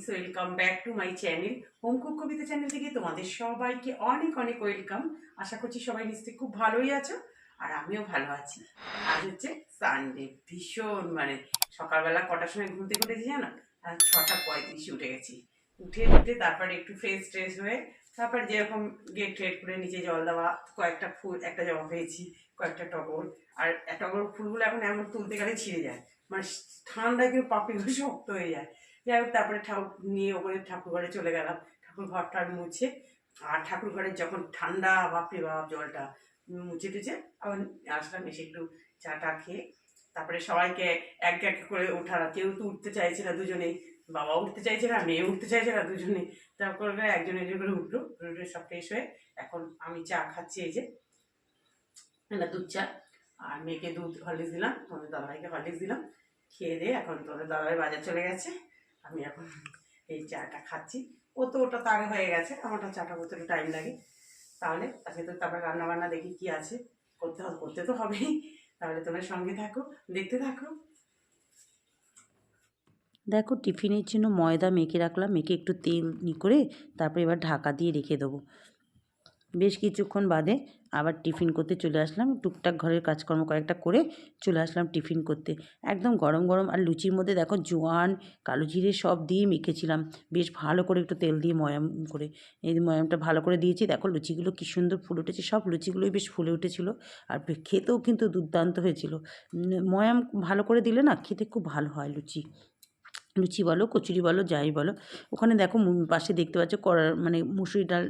Friends welcome back to my channel home cook Kabita channel থেকে তোমাদের সবাইকে অনেক অনেক ওয়েলকাম আশা করছি সবাই নিশ্চয়ই খুব ভালোই আছো, আর আমিও ভালো আছি। আজ হচ্ছে সানডে ভীষণ মানে সকালবেলা কটার সময় ঘুম থেকে উঠেছি জানো? আর ছটা পঁয়ত্রিশে উঠে গেছি। উঠে উঠে তারপরে একটু ফ্রেশ ট্রেশ হয়ে তারপর যেরকম গেট টেট করে নিচে জল দেওয়া, কয়েকটা ফুল, একটা জমা পেয়েছি, কয়েকটা টগর। আর টগর ফুলগুলো এখন এমন তুলতে গেলে ছিঁড়ে যায়। মানে ঠান্ডায় কিন্তু পাপড়িগুলো শক্ত হয়ে যায়। যাই হোক তারপরে ঠাকুর, নিয়ে ওপরে ঠাকুর ঘরে চলে গেলাম। ঠাকুর ঘরটা মুছে, আর ঠাকুর ঘরে যখন ঠান্ডা, বাপরে বাপ, জলটা মুছে টুছে, আবার আসলাম, এসে একটু চা টা খেয়ে, তারপরে সবাইকে এক এক করে ওঠার কেউ তো উঠতে চাইছে না দুজনেই বাবা উঠতে চাইছে না মেয়ে উঠতে চাইছে না দুজনেই তারপরে একজন একজন করে উঠল, উঠে সব ফ্রেশ হয়ে এখন আমি চা খাচ্ছি, এই যে না দুধ চা। আর মেয়েকে দুধ হরলিক্স দিলাম, তোমাদের দাদাভাইকে হরলিক্স দিলাম। খেয়ে দিয়ে এখন তোমাদের দাদাভাই বাজার চলে গেছে। আমি এখন এই চাটা খাচ্ছি। ও তো ওটা তার হয়ে গেছে আমারটা চাটা করতে টাইম লাগে। তাহলে আজকে তো তারপরে রান্না বান্না দেখি কি আছে। করতে হবে, করতে তো হবেই। তাহলে তোমরা সঙ্গে থাকো, দেখতে থাকো। দেখো, টিফিনের জন্য ময়দা মেখে রাখলাম, মেখে একটু তেল নি করে তারপরে এবার ঢাকা দিয়ে রেখে দেবো। বেশ কিছুক্ষণ বাদে আবার টিফিন করতে চলে আসলাম। টুকটাক ঘরের কাজকর্ম কয়েকটা করে চলে আসলাম টিফিন করতে। একদম গরম গরম আর লুচির মধ্যে দেখো জোয়ান, কালো জিরে সব দিয়ে মেখেছিলাম। বেশ ভালো করে একটু তেল দিয়ে ময়াম করে, এই ময়ামটা ভালো করে দিয়েছি। দেখো লুচিগুলো কী সুন্দর ফুলে উঠেছে, সব লুচিগুলোই বেশ ফুলে উঠেছিলো আর খেতেও কিন্তু দুর্দান্ত হয়েছিল। ময়াম ভালো করে দিলে না খেতে খুব ভালো হয় লুচি। লুচি বলো, কচুরি বলো, যাই বলো। ওখানে দেখো পাশে দেখতে পাচ্ছ কড়ার মানে মুসুরি ডাল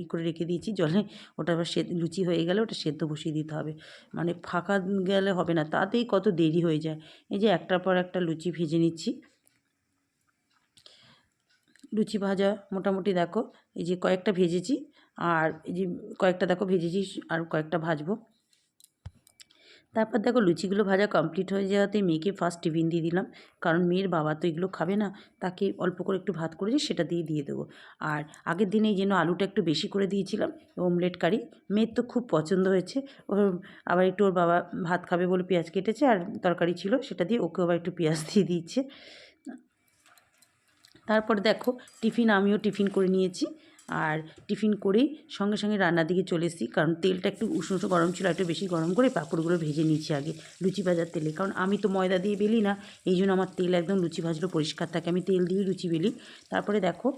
ই করে রেখে দিয়েছি জলে। ওটা আবার সে লুচি হয়ে গেলে ওটা সেদ্ধ বসিয়ে দিতে হবে। মানে ফাঁকা গেলে হবে না, তাতেই কত দেরি হয়ে যায়। এই যে একটার পর একটা লুচি ভেজে নিচ্ছি। লুচি ভাজা মোটামুটি দেখো, এই যে কয়েকটা ভেজেছি। আর এই যে কয়েকটা দেখো ভেজেছি, আর কয়েকটা ভাজবো। তারপর দেখো লুচিগুলো ভাজা কমপ্লিট হয়ে যাওয়াতে মেয়েকে ফার্স্ট টিফিন দিয়ে দিলাম। কারণ মেয়ের বাবা তো এগুলো খাবে না, তাকে অল্প করে একটু ভাত করেছি সেটা দিয়ে দিয়ে দেবো। আর আগের দিনে জন্য আলুটা একটু বেশি করে দিয়েছিলাম অমলেট কারি মেয়ের তো খুব পছন্দ হয়েছে। ওর আবার একটু ওর বাবা ভাত খাবে বলে পেঁয়াজ কেটেছে আর তরকারি ছিল, সেটা দিয়ে ওকে আবার একটু পেঁয়াজ দিয়ে দিচ্ছে তারপর দেখো টিফিন আমিও টিফিন করে নিয়েছি। আর টিফিন করেই সঙ্গে সঙ্গে রান্নার দিকে চলে এসেছি। কারণ তেলটা একটু উষ্ণ উষ্ণ গরম ছিল, একটু বেশি গরম করে পাঁপড়গুলো ভেজে নিয়েছি আগে, লুচি ভাজার তেলে। কারণ আমি তো ময়দা দিয়ে বেলি না, এই জন্য আমার তেল একদম লুচি ভাজলো পরিষ্কার থাকে। আমি তেল দিয়ে লুচি বেলি। তারপরে দেখো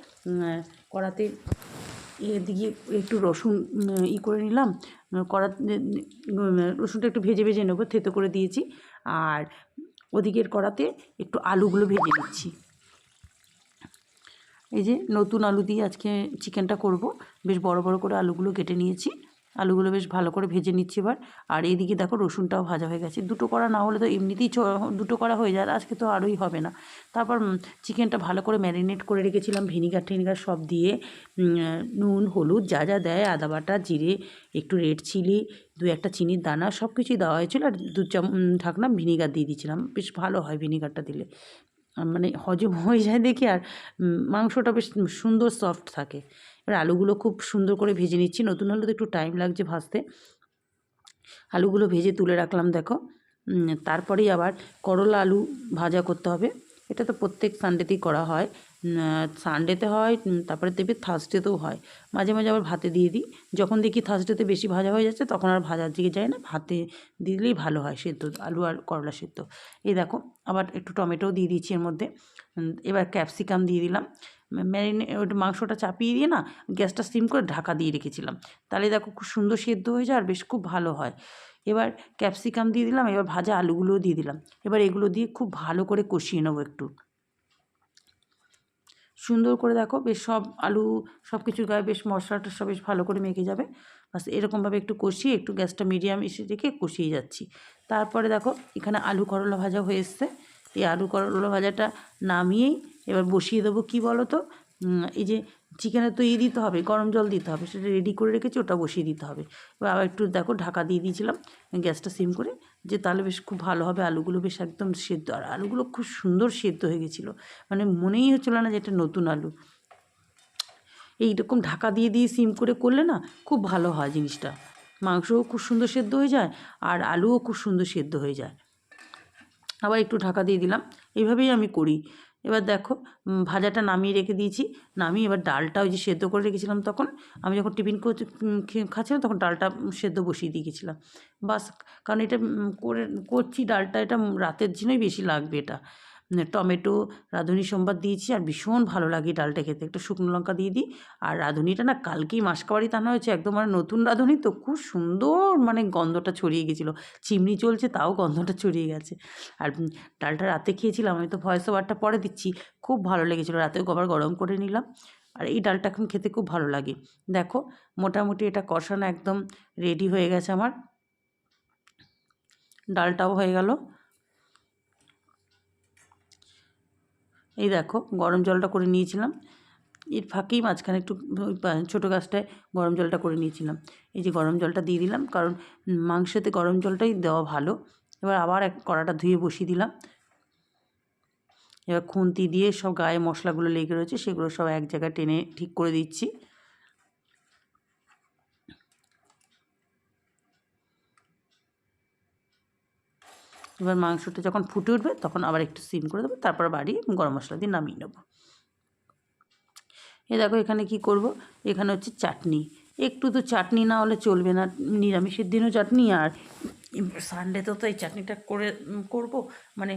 কড়াতে এদিকে একটু রসুন ই করে নিলাম। কড়া রসুনটা একটু ভেজে ভেজে নেব, থেতো করে দিয়েছি। আর ওদিকের কড়াতে একটু আলুগুলো ভেজে দিচ্ছি এই যে নতুন আলু দিয়ে আজকে চিকেনটা করব। বেশ বড় বড় করে আলুগুলো কেটে নিয়েছি। আলুগুলো বেশ ভালো করে ভেজে নিচ্ছি এবার। আর এইদিকে দেখো রসুনটাও ভাজা হয়ে গেছে। দুটো করা না হলে তো এমনিতেই দুটো করা হয়ে যায় আজকে তো আরোই হবে না। তারপর চিকেনটা ভালো করে ম্যারিনেট করে রেখেছিলাম ভিনিগার টিনিগার সব দিয়ে। নুন, হলুদ যা যা দেয়, আদা বাটা, জিরে, একটু রেড চিলি, দু একটা চিনির দানা সব কিছুই দেওয়া হয়েছিল আর দু চাম ঢাকনা ভিনিগার দিয়ে দিয়েছিলাম। বেশ ভালো হয় ভিনিগারটা দিলে। মানে হজম হয়ে যায় দেখি আর মাংসটা বেশ সুন্দর সফট থাকে। এবার আলুগুলো খুব সুন্দর করে ভেজে নিচ্ছি। নতুন আলু তো একটু টাইম লাগছে ভাজতে। আলুগুলো ভেজে তুলে রাখলাম, দেখো। তারপরেই আবার করলা আলু ভাজা করতে হবে। এটা তো প্রত্যেক সানডেতেই করা হয়। সানডেতে হয় তারপরে দেবে থার্সডেতেও হয়। মাঝে মাঝে আবার ভাতে দিয়ে দিই। যখন দেখি থার্সডেতে বেশি ভাজা হয়ে যাচ্ছে, তখন আর ভাজার দিকে যায় না। ভাতে দিলেই ভালো হয় সেদ্ধ, আলু আর করলা সেদ্ধ। এই দেখো, আবার একটু টমেটোও দিয়ে দিচ্ছি এর মধ্যে। এবার ক্যাপসিকাম দিয়ে দিলাম। ম্যারিনে ওটা মাংসটা চাপিয়ে দিয়ে না, গ্যাসটা সিম করে ঢাকা দিয়ে রেখেছিলাম। তাহলে দেখো, খুব সুন্দর সেদ্ধ হয়ে যায় আর বেশ খুব ভালো হয়। এবার ক্যাপসিকাম দিয়ে দিলাম, এবার ভাজা আলুগুলোও দিয়ে দিলাম। এবার এগুলো দিয়ে খুব ভালো করে কষিয়ে নেব একটু। সুন্দর করে দেখো, বেশ সব আলু সব কিছুর গায়ে বেশ মশলা টশলা বেশ ভালো করে মেখে যাবে। বাস এরকমভাবে একটু কষিয়ে, একটু গ্যাসটা মিডিয়াম এসে রেখে কষিয়ে যাচ্ছি। তারপরে দেখো, এখানে আলু করলা ভাজা হয়ে এসছে। এই আলু করলা ভাজাটা নামিয়েই এবার বসিয়ে দেবো কি বলো তো এই যে চিকেনে তো ই দিতে হবে, গরম জল দিতে হবে, সেটা রেডি করে রেখেছি, ওটা বসিয়ে দিতে হবে। এবার আবার একটু দেখো ঢাকা দিয়ে দিয়েছিলাম, গ্যাসটা সিম করে। যে তাহলে বেশ খুব ভালো হবে, আলুগুলো বেশ একদম সেদ্ধ। আর আলুগুলো খুব সুন্দর সেদ্ধ হয়ে গেছিল। মানে মনেই হচ্ছিল না যে এটা নতুন আলু। এইরকম ঢাকা দিয়ে দিয়ে সিম করে করলে না খুব ভালো হয় জিনিসটা। মাংসও খুব সুন্দর সেদ্ধ হয়ে যায় আর আলুও খুব সুন্দর সেদ্ধ হয়ে যায়। আবার একটু ঢাকা দিয়ে দিলাম। এইভাবেই আমি করি। এবার দেখো ভাজাটা নামিয়ে রেখে দিয়েছি। নামিয়ে এবার ডালটা ওই যে সেদ্ধ করে রেখেছিলাম তখন, আমি যখন টিফিন খাচ্ছিলাম তখন ডালটা সেদ্ধ বসিয়ে দিয়ে গেছিলাম। বাস, কারণ এটা করে, করছি ডালটা, এটা রাতের জন্যই বেশি লাগবে এটা। টমেটো, রাঁধুনি সোমবার দিয়েছি আর ভীষণ ভালো লাগে ডালটা খেতে। একটু শুকনো লঙ্কা দিয়ে দিই। আর রাঁধুনিটা না কালকেই মাসকাবাড়ি টানা হয়েছে, একদম মানে নতুন রাঁধুনি তো খুব সুন্দর মানে গন্ধটা ছড়িয়ে গেছিল। চিমনি চলছে, তাও গন্ধটা ছড়িয়ে গেছে। আর ডালটা রাতে খেয়েছিলাম, আমি তো ভয়েস ওভারটা পরে দিচ্ছি। খুব ভালো লেগেছিলো, রাতেও আবার গরম করে নিলাম। আর এই ডালটা এখন খেতে খুব ভালো লাগে। দেখো, মোটামুটি এটা কষানো একদম রেডি হয়ে গেছে আমার। ডালটাও হয়ে গেল। এই দেখো, গরম জলটা করে নিয়েছিলাম। এর ফাঁকেই মাঝখানে একটু ছোটো গাছটায় গরম জলটা করে নিয়েছিলাম। এই যে গরম জলটা দিয়ে দিলাম, কারণ মাংসতে গরম জলটাই দেওয়া ভালো। এবার আবার এক কড়াটা ধুয়ে বসিয়ে দিলাম। এবার খুন্তি দিয়ে সব গায়ে মশলাগুলো লেগে রয়েছে, সেগুলো সব এক জায়গায় টেনে ঠিক করে দিচ্ছি। এবার মাংসটা যখন ফুটে উঠবে, তখন আবার একটু সিম করে দেবো, তারপর বাড়ি গরম মশলা দিয়ে নামিয়ে নেব। এ দেখো এখানে কি করব? এখানে হচ্ছে চাটনি। একটু তো চাটনি না হলে চলবে না, নিরামিষের দিনও চাটনি, আর সানডেতেও তো এই চাটনিটা করে করব মানে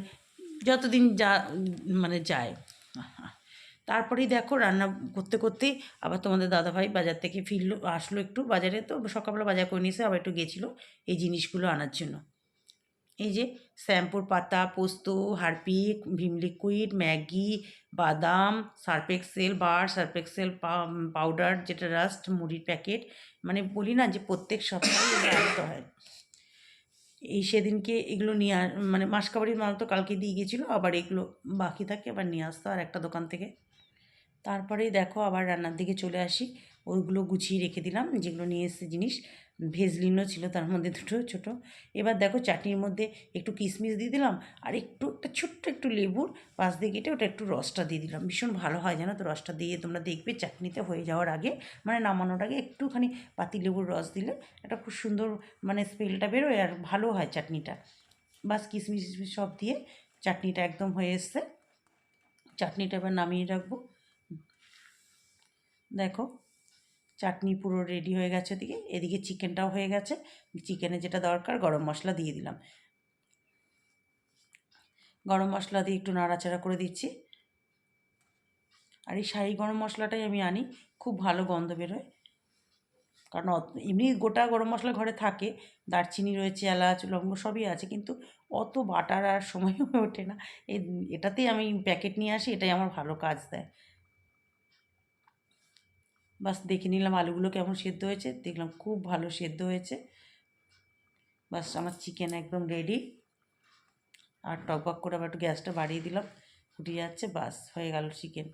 যতদিন যা মানে যায়। তারপরেই দেখো রান্না করতে করতেই আবার তোমাদের দাদাভাই বাজার থেকে ফিরলো, আসলো একটু বাজারে, তো সকালবেলা বাজার করে নিয়েছে আবার একটু গেছিল এই জিনিসগুলো আনার জন্য। এই যে শ্যাম্পুর পাতা, পোস্ত, হারপিক, ভিম লিকুইড, ম্যাগি, বাদাম Surf Excel bar Surf Excel powder, যেটা রাস্ট, মুড়ির প্যাকেট মানে বলি না যে প্রত্যেক সপ্তাহে আনতে হয়। এই সেদিনকে এগুলো নিয়ে মানে মাসকাবাড়ির মাল তো কালকে দিয়ে গেছিল আবার এগুলো বাকি থাকে, আবার নিয়ে আসতো আর একটা দোকান থেকে। তারপরেই দেখো আবার রান্নার দিকে চলে আসি ওইগুলো গুছিয়ে রেখে দিলাম, যেগুলো নিয়ে এসেছে জিনিস। ভেজলিনও ছিল তার মধ্যে দুটো ছোট। এবার দেখো চাটনির মধ্যে একটু কিশমিশ দিয়ে দিলাম আর একটু, একটা ছোট্ট একটু লেবুর পাশ দিয়ে কেটে ওটা একটু রসটা দিয়ে দিলাম। ভীষণ ভালো হয় জানো তো রসটা দিয়ে তোমরা দেখবে চাটনিতে হয়ে যাওয়ার আগে। মানে নামানোর আগে একটুখানি পাতি লেবুর রস দিলে একটা খুব সুন্দর মানে স্মেলটা বেরোয় আর ভালো হয় চাটনিটা। বাস কিশমিশ সব দিয়ে চাটনিটা একদম হয়ে এসছে। চাটনিটা এবার নামিয়ে রাখব। দেখো চাটনি পুরো রেডি হয়ে গেছে এদিকে এদিকে চিকেনটাও হয়ে গেছে। চিকেনে যেটা দরকার, গরম মশলা দিয়ে দিলাম। গরম মশলা দিয়ে একটু নাড়াচাড়া করে দিচ্ছি। আর এই শাহি গরম মশলাটাই আমি আনি, খুব ভালো গন্ধ বেরোয়। কারণ এমনি গোটা গরম মশলা ঘরে থাকে, দারচিনি রয়েছে, এলাচ, লবঙ্গ সবই আছে, কিন্তু অত বাটার আর সময় হয়ে ওঠে না। এটাতেই আমি প্যাকেট নিয়ে আসি, এটাই আমার ভালো কাজ দেয়। বাস দেখে নিলাম আলুগুলো কেমন সেদ্ধ হয়েছে। দেখলাম খুব ভালো সেদ্ধ হয়েছে। বাস আমার চিকেন একদম রেডি আর টকবক করে আবার একটু গ্যাসটা বাড়িয়ে দিলাম। ফুটে যাচ্ছে, বাস হয়ে গেল চিকেন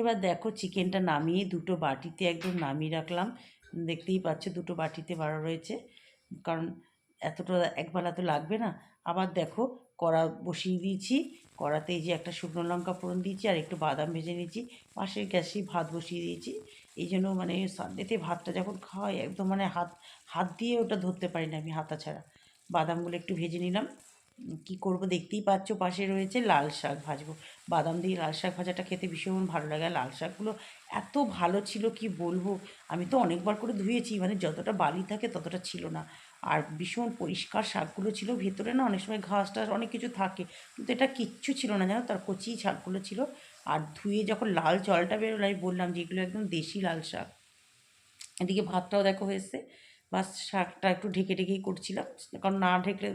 এবার দেখো চিকেনটা নামিয়ে দুটো বাটিতে একদম নামিয়ে রাখলাম। দেখতেই পাচ্ছ দুটো বাটিতে বাড়া রয়েছে। কারণ এতটা একবেলা তো লাগবে না। আবার দেখো, কড়া বসিয়ে দিয়েছি, কড়াতে এই যে একটা শুকনো লঙ্কা ফোড়ন দিয়েছি আর একটু বাদাম ভেজে নিয়েছি। পাশের গ্যাসেই ভাত বসিয়ে দিয়েছি। এই জন্য মানে সানডেতে ভাতটা যখন খাওয়াই, একদম মানে হাত হাত দিয়ে ওটা ধরতে পারি না আমি হাতা ছাড়া। বাদামগুলো একটু ভেজে নিলাম। কি করব দেখতেই পাচ্ছ পাশে রয়েছে লাল শাক ভাজবো। বাদাম দিয়ে লাল শাক ভাজাটা খেতে ভীষণ ভালো লাগে। লাল শাকগুলো এত ভালো ছিল কি বলব? আমি তো অনেকবার করে ধুয়েছি মানে যতটা বালি থাকে ততটা ছিল না। আর ভীষণ পরিষ্কার শাকগুলো ছিল। ভেতরে না অনেক সময় ঘাস টাস অনেক কিছু থাকে, কিন্তু এটা কিচ্ছু ছিল না। জানো তার কচি শাকগুলো ছিল। আর ধুয়ে যখন লাল জলটা বেরোলো, আমি বললাম যে, এগুলো একদম দেশি লাল শাক। এদিকে ভাতটাও দেখো হয়েছে। বাস শাকটা একটু ঢেকে ঢেকেই করছিলাম। কারণ না ঢেকে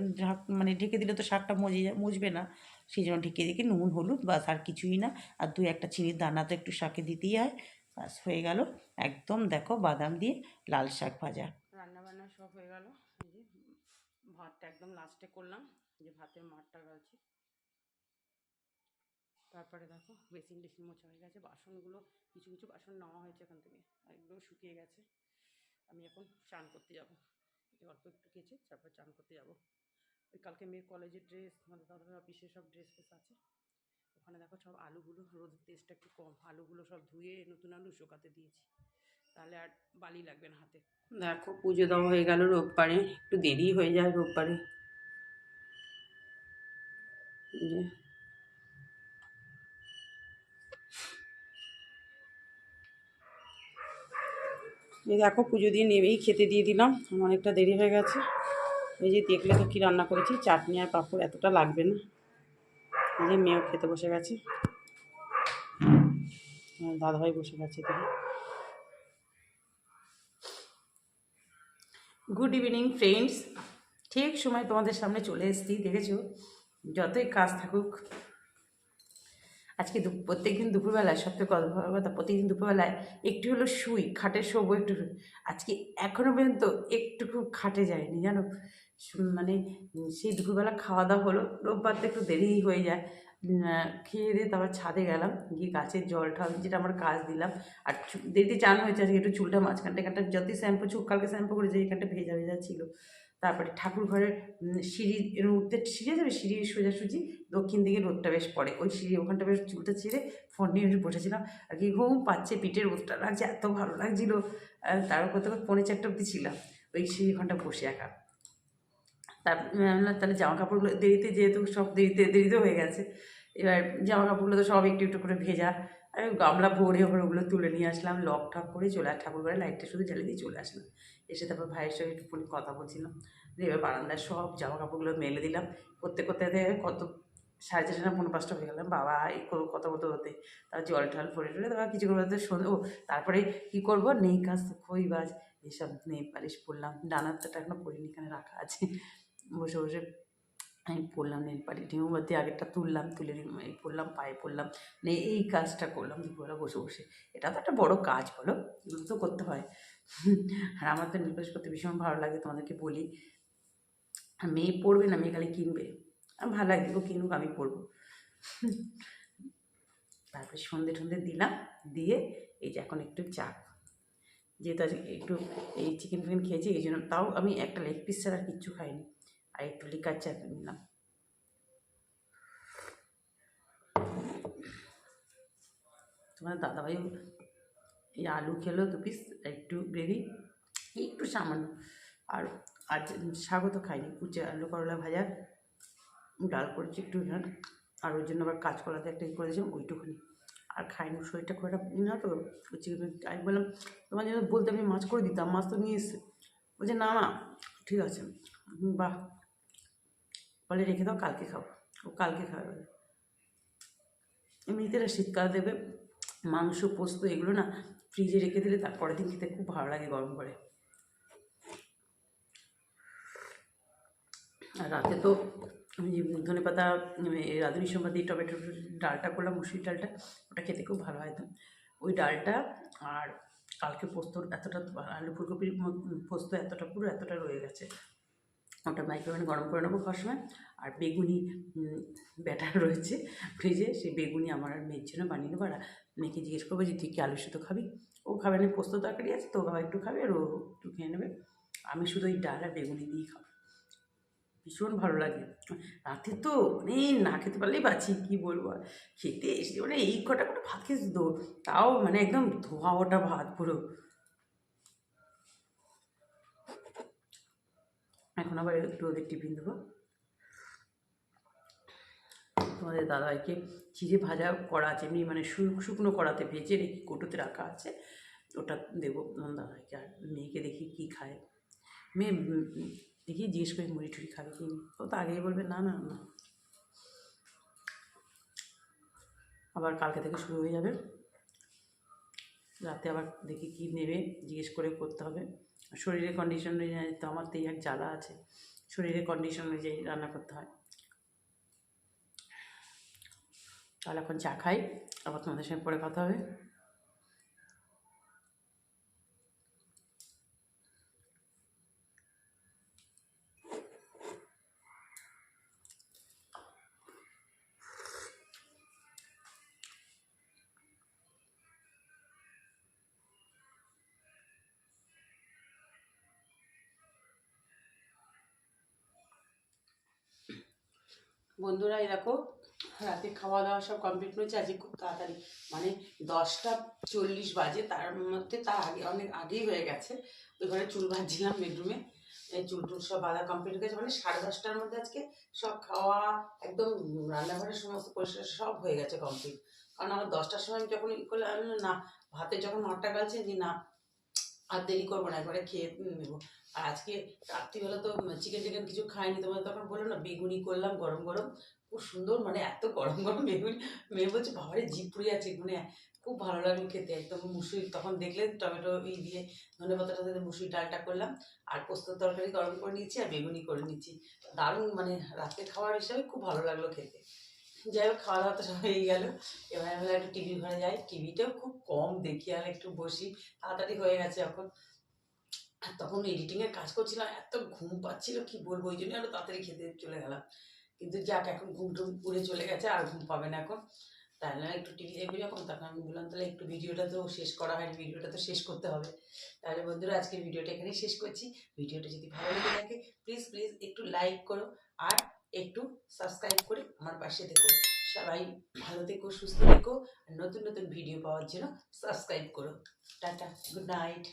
মানে ঢেকে দিলে তো শাকটা মজে মুজবে না। সেই জন্য ঢেকে ঢেকে নুন, হলুদ বাস আর কিছুই না। আর দু একটা চিনির দানা তো একটু শাকে দিতেই হয়। বাস হয়ে গেল। একদম দেখো বাদাম দিয়ে লাল শাক ভাজা। রান্না বান্না সব হয়ে গেল। ভাতটা একদম লাস্টে করলাম, যে ভাতের মাঠটা গালছি তারপরে দেখো, বেসিন টেসিন মোছা হয়ে গেছে, বাসনগুলো, কিছু কিছু বাসন নেওয়া হয়েছে এখান থেকে একদম শুকিয়ে গেছে। আমি এখন চান করতে যাব। অল্প একটু কেচে তারপর চান করতে যাব। ওই কালকে মেয়ের কলেজের ড্রেস আমাদের দাদাভাই অফিসের সব ড্রেস ফ্রেস আছে। ওখানে দেখো সব আলুগুলো, রোদের তেজটা একটু কম, আলুগুলো সব ধুয়ে নতুন আলু শুকাতে দিয়েছি। তাহলে আর বালি লাগবে না হাতে। দেখো, পুজো দেওয়া হয়ে গেল রোববারে। একটু দেরি হয়ে যায় রোববারে। দেখো, পুজো দিয়ে নেমেই খেতে দিয়ে দিলাম। আমার অনেকটা দেরি হয়ে গেছে। এই যে দেখলে তো কী রান্না করেছি, চাটনি আর পাঁপড়, এতটা লাগবে না। এই যে মেয়েও খেতে বসে গেছে। দাদাভাই বসে গেছে এদিকে গুড ইভিনিং ফ্রেন্ডস ঠিক সময় তোমাদের সামনে চলে এসেছি, দেখেছ? যতই কাজ থাকুক। আজকে প্রত্যেকদিন দুপুরবেলায় সবথেকে কথা কথা, প্রত্যেকদিন দুপুরবেলায় একটু হলো শুই, খাটে শোবো একটু। আজকে এখনও পর্যন্ত একটুকু খাটে যায়নি, জানো? মানে সেই দুপুরবেলা খাওয়া দাওয়া হলো, রোববার তো একটু দেরিই হয়ে যায়। খেয়ে দিয়ে তারপর ছাদে গেলাম। গিয়ে গাছের জল ঠল যেটা আমার কাজ দিলাম। আর দেরিতে চান হয়েছে আজকে একটু চুলটা মাঝখানটা, এখানটা যতই শ্যাম্পু চুল কালকে শ্যাম্পু করেছে এখানটা ভেজা ভেজা ছিল। তারপরে ঠাকুর ঘরের সিঁড়ি এর উঠতে সিঁড়ি যাবে সিঁড়ি সোজাসুজি, দক্ষিণ দিকে রোদটা বেশ পড়ে। ওই সিঁড়ি, ওখানটা বেশ চুলটা ছিঁড়ে ফোন নিয়ে একটু বসেছিলাম। আর কি ঘুম পাচ্ছে, পিঠের রোদটা লাগছে, এত ভালো লাগছিল। তার করতে করতে পৌনে চারটে অবধি ছিলাম। ওই সিঁড়ি ওখানটা বসে একা। তার তাহলে জামা কাপড়গুলো দেরিতে যেহেতু সব দেরিতে দেরিতে হয়ে গেছে, এবার জামা কাপড়গুলো তো সব একটু একটু করে ভেজা, আমি গামলা ভরে ভরে ওগুলো তুলে নিয়ে আসলাম, লক ঠক করে চলে, আর ঠাকুর ঘরে লাইটটা শুধু জ্বালিয়ে দিয়ে চলে আসলাম, এসে তারপর ভাইয়ের সঙ্গে একটুখানি কথা বলছিলাম এবার বারান্দার সব জামা কাপড়গুলো মেলে দিলাম, করতে করতে কত, সাড়ে চারটে না পনেরো পাঁচটা হয়ে গেলাম বাবা এই করব কথা বলতে বলতে তারপর জল টল পরে টরে তারপর কিছু করব সন্ধে, ও তারপরে কী করব, নেই কাজ খই বাজ এইসব নেই, পালিশ পরলাম ডানারটা এখনও পরিনি এখানে রাখা আছে বসে বসে আমি পড়লাম নেল পালি ডিমও বাদ আগেরটা তুললাম, তুলে এই পড়লাম, পায়ে পড়লাম নে এই কাজটা করলাম, দুপুরবেলা বসে বসে। এটা তো একটা বড় কাজ বলো, এগুলো তো করতে হয়। আর আমার তো নির্বাস করতে ভীষণ ভালো লাগে, তোমাদেরকে বলি। আর মেয়ে পড়বে না, মেয়ে খালি কিনবে। আমার ভালো লাগে ও কিনুক, আমি পড়ব। তারপরে সন্ধে টন্ধে দিলাম, দিয়ে এই যে এখন একটু চা। যেহেতু আজকে একটু এই চিকেন ফিকেন খেয়েছি, এই জন্য তাও আমি একটা লেগ পিস ছাড়া আর কিচ্ছু খাইনি। আর একটু লিকার চা নিলাম তোমার দাদাভাই এই আলু খেলো দু পিস একটু গ্রেভি একটু সামান্য আর আর শাকও তো খাইনি কুচে আলু করলা ভাজা ডাল করেছি একটু আর ওই জন্য আবার কাঁচকলাতে একটা ই করে দিয়েছিলাম ওইটুকুনি আর খাইনি শরীরটা খুব একটা না তো চিকেন আমি বললাম তোমার জন্য বলতে আমি মাছ করে দিতাম মাছ তো নিয়ে এসছে বলছে না না ঠিক আছে বাহ বলে রেখে দাও, কালকে খাব। ও কালকে খাবে। বলে। এমনিতে শীতকাল দেবে মাংস, পোস্ত এগুলো না ফ্রিজে রেখে দিলে তারপরের দিন খেতে খুব ভালো লাগে গরম করে। আর রাতে তো আমি ধনে পাতা রাঁধুনি সোমবার দিয়ে টমেটো ডালটা করলাম, মুসুরির ডালটা, ওটা খেতে খুব ভালো হয় ওই ডালটা আর কালকে পোস্ত এতটা আলু ফুলকপির পোস্ত এতটা পুরো এতটা রয়ে গেছে। ওটা মাইক্রোওভেনে গরম করে নেব খাওয়ার সময় আর বেগুনি ব্যাটার রয়েছে ফ্রিজে সেই বেগুনি আমার আর মেয়ের জন্য বানিয়ে নেব। আর মেয়েকে জিজ্ঞেস করব যে, তুই কি আলু শুধু খাবি? ও খাবে না, পোস্ত তরকারি আছে তো বাবা একটু খাবে, আর ও একটু খেয়ে নেবে। আমি শুধু ওই ডাল আর বেগুনি দিয়েই খাব। ভীষণ ভালো লাগে। রাতে তো মানে না খেতে পারলেই বাঁচি, কী বলব আর? খেতে এসে মানে এই কটা করে ভাত খেয়েছি তো, তাও মানে একদম ধোয়া ওটা ভাত পুরো। এখন আবার একটু ওদের টিফিন দেবো। তোমাদের দাদাভাইকে চিড়ে ভাজা করা আছে, এমনি মানে শুকনো করাতে ভেজে রেখে কোটোতে রাখা আছে, ওটা দেবো আমার দাদাভাইকে। আর মেয়েকে দেখি কী খায়। মেয়ে দেখি জিজ্ঞেস করি মুড়ি টুড়ি খাবে কি ও তো আগেই বলবে, না না না। আবার কালকে থেকে শুরু হয়ে যাবে। রাতে আবার দেখি কি নেবে, জিজ্ঞেস করে করতে হবে। আর শরীরের কন্ডিশন অনুযায়ী তো আমার তো এক জ্বালা আছে। শরীরে কন্ডিশন অনুযায়ী রান্না করতে হয়। তাহলে এখন চা খাই, আবার তোমাদের সঙ্গে পরে কথা হবে। বন্ধুরা দেখো রাতে খাওয়া দাওয়া সব কমপ্লিট হয়েছে আজকে খুব তাড়াতাড়ি মানে দশটা চল্লিশ বাজে তার মধ্যে তার আগে অনেক আগেই হয়ে গেছে। ওই ঘরে চুল ভাজছিলাম বেডরুমে চুল টুল সব বাঁধা কমপ্লিট হয়ে গেছে মানে সাড়ে দশটার মধ্যে আজকে সব খাওয়া একদম রান্নাঘরের সমস্ত পরিষ্কার সব হয়ে গেছে কমপ্লিট কারণ আমার দশটার সময় আমি যখন ই করলে আমি বললাম, না ভাতে যখন মাঠটা গালছে যে না আর দেরি করব না, একবারে খেয়ে নেব। আর আজকে রাত্রিবেলা তো চিকেন টিকেন কিছু খাইনি তোমার তখন বলল না, বেগুনি করলাম, গরম গরম। খুব সুন্দর মানে এত গরম গরম বেগুনি। মেয়ে বলছে, বাবারে জিপ পুড়ে আছে। মানে খুব ভালো লাগল খেতে, একদম মুসুরি। তখন দেখলে টমেটো ই দিয়ে ধনে পাতাটা দিয়ে মুসুরি ডালটা করলাম, আর পোস্ত তরকারি গরম করে নিচ্ছি আর বেগুনি করে নিচ্ছি। দারুণ মানে রাতে খাওয়ার হিসাবে খুব ভালো লাগল খেতে। যাই হোক, খাওয়া দাওয়া তো হয়ে গেল। এবার আমি একটু টিভি ঘরে যাই। টিভিটাও খুব কম, দেখি আর একটু বসি। তাড়াতাড়ি হয়ে গেছে এখন। আর তখন এডিটিংয়ের কাজ করছিলাম, এত ঘুম পাচ্ছিল, কি বলব, ওই জন্য আরও তাড়াতাড়ি খেতে চলে গেলাম। কিন্তু যাক, এখন ঘুম টুম উড়ে চলে গেছে, আর ঘুম পাবে না এখন। না একটু টিভি দেখবি যখন তখন আমি বললাম, তাহলে একটু ভিডিওটা তো শেষ করা হয়নি ভিডিওটা তো শেষ করতে হবে। তাহলে বন্ধুরা আজকের ভিডিওটা এখানেই শেষ করছি। ভিডিওটা যদি ভালো লেগে থাকে প্লিজ প্লিজ একটু লাইক করো। আর একটু সাবস্ক্রাইব করে আমার পাশে দেখো সবাই ভালো থেকো, সুস্থ থেকো, আর নতুন নতুন ভিডিও পাওয়ার জন্য সাবস্ক্রাইব করো। Tata good night